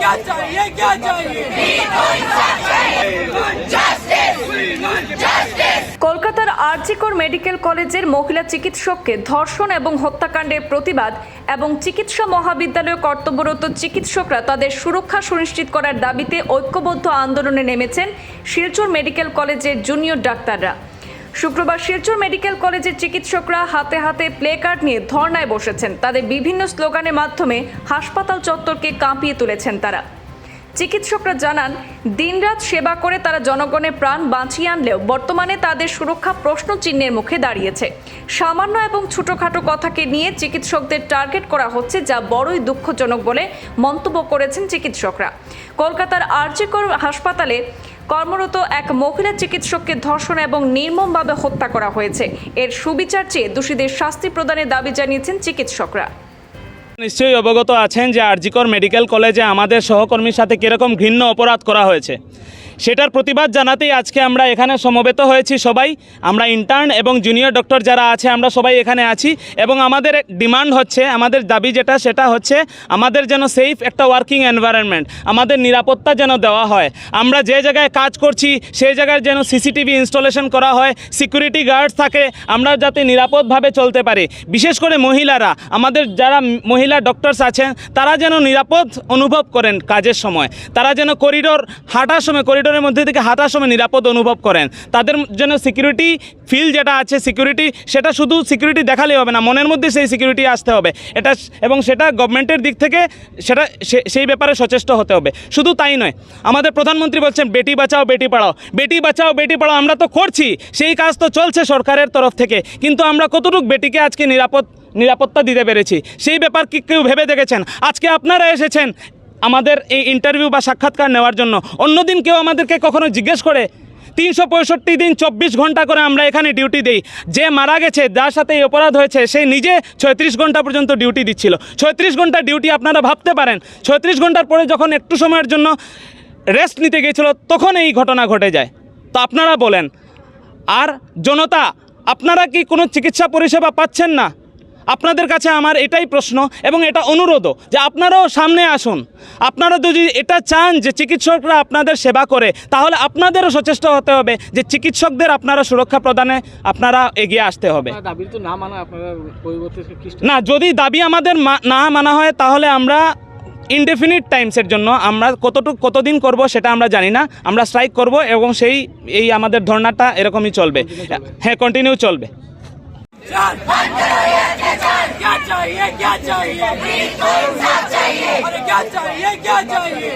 क्या चाहिए क्या चाहिए কলকাতার আরজিকর মেডিকেল কলেজের মহিলা চিকিৎসককে ধর্ষণ এবং হত্যাকাণ্ডের প্রতিবাদ এবং চিকিৎসা মহাবিদ্যালয়ে কর্তব্যরত চিকিৎসকরা তাদের সুরক্ষা সুনিশ্চিত করার দাবিতে ঐক্যবদ্ধ আন্দোলনে নেমেছেন শিলচর মেডিকেল কলেজের জুনিয়র ডাক্তাররা শুক্রবার শিলচর মেডিকেল কলেজের চিকিৎসকরা হাতে হাতে প্লে কার্ড নিয়ে ধর্নায় বসেছেন। তাদের বিভিন্ন স্লোগানের মাধ্যমে হাসপাতাল চত্বরকে কাঁপিয়ে তুলেছেন তারা। চিকিৎসকরা জানান, দিনরাত সেবা করে তারা জনগণের প্রাণ বাঁচিয়ে আনলেও বর্তমানে তাদের সুরক্ষা প্রশ্ন চিহ্নের মুখে দাঁড়িয়েছে। সামান্য এবং ছোটখাটো কথাকে নিয়ে চিকিৎসকদের টার্গেট করা হচ্ছে, যা বড়ই দুঃখজনক বলে মন্তব্য করেছেন চিকিৎসকরা। কলকাতার আরজিকর হাসপাতালে কর্মরত এক মহিলা চিকিৎসককে ধর্ষণ এবং নির্মমভাবে হত্যা করা হয়েছে। এর সুবিচার চেয়ে দোষীদের শাস্তি প্রদানের দাবি জানিয়েছেন চিকিৎসকরা। নিশ্চয়ই অবগত আছেন যে আরজিকর মেডিকেল কলেজে আমাদের সহকর্মীর সাথে কীরকম ঘৃণ্য অপরাধ করা হয়েছে। সেটার প্রতিবাদ জানাতেই আজকে আমরা এখানে সমবেত হয়েছি সবাই। আমরা ইন্টার্ন এবং জুনিয়র ডক্টর যারা আছে, আমরা সবাই এখানে আছি এবং আমাদের ডিমান্ড হচ্ছে, আমাদের দাবি যেটা, সেটা হচ্ছে আমাদের যেন সেফ একটা ওয়ার্কিং এনভায়রনমেন্ট আমাদের নিরাপত্তা যেন দেওয়া হয়। আমরা যে জায়গায় কাজ করছি, সেই জায়গায় যেন সিসিটিভি ইনস্টলেশন করা হয় সিকিউরিটি গার্ড থাকে, আমরা যাতে নিরাপদভাবে চলতে পারি। বিশেষ করে মহিলারা, আমাদের যারা মহিলা ডক্টরস আছেন, তারা যেন নিরাপদ অনুভব করেন কাজের সময়। তারা যেন করিডোর হাঁটার সময় করিডোরের মধ্যে থেকে হাঁটার সময় নিরাপদ অনুভব করেন। তাদের জন্য সিকিউরিটি ফিল যেটা আছে, সিকিউরিটি, সেটা শুধু সিকিউরিটি দেখালেই হবে না, মনের মধ্যে সেই সিকিউরিটি আসতে হবে। এটা এবং সেটা গভর্নমেন্টের দিক থেকে সেটা সেই ব্যাপারে সচেষ্ট হতে হবে। শুধু তাই নয়, আমাদের প্রধানমন্ত্রী বলছেন, বেটি বাঁচাও, বেটি পড়াও। বেটি বাঁচাও, বেটি পড়াও, আমরা তো করছি, সেই কাজ তো চলছে সরকারের তরফ থেকে। কিন্তু আমরা কতটুকু বেটিকে আজকে নিরাপদ, নিরাপত্তা দিতে পেরেছি? সেই ব্যাপার কি কেউ ভেবে দেখেছেন? আজকে আপনারা এসেছেন আমাদের এই ইন্টারভিউ বা সাক্ষাৎকার নেওয়ার জন্য। অন্যদিন কেউ আমাদেরকে কখনো জিজ্ঞেস করে, তিনশো পঁয়ষট্টি দিন চব্বিশ ঘণ্টা করে আমরা এখানে ডিউটি দিই। যে মারা গেছে, যার সাথে এই অপরাধ হয়েছে, সে নিজে ছয়ত্রিশ ঘণ্টা পর্যন্ত ডিউটি দিচ্ছিল। ছয়ত্রিশ ঘণ্টা ডিউটি আপনারা ভাবতে পারেন। ছয়ত্রিশ ঘণ্টার পরে যখন একটু সময়ের জন্য রেস্ট নিতে গিয়েছিল, তখন এই ঘটনা ঘটে যায়। তো আপনারা বলেন, আর জনতা, আপনারা কি কোনো চিকিৎসা পরিষেবা পাচ্ছেন না? আপনাদের কাছে আমার এটাই প্রশ্ন এবং এটা অনুরোধও যে আপনারাও সামনে আসুন। আপনারা যদি এটা চান যে চিকিৎসকরা আপনাদের সেবা করে তাহলে আপনাদেরও সচেষ্ট হতে হবে যে চিকিৎসকদের আপনারা সুরক্ষা প্রদানে আপনারা এগিয়ে আসতে হবে। না যদি দাবি আমাদের না মানা হয় তাহলে আমরা ইনডেফিনিট টাইমসের জন্য আমরা কতটুকু কতদিন করব সেটা আমরা জানি না। আমরা স্ট্রাইক করব এবং সেই এই আমাদের ধর্নাটা এরকমই চলবে। হ্যাঁ কন্টিনিউ চলবে। क्या चाहिए क्या चाहिए अरे क्या चाहिए क्या चाहिए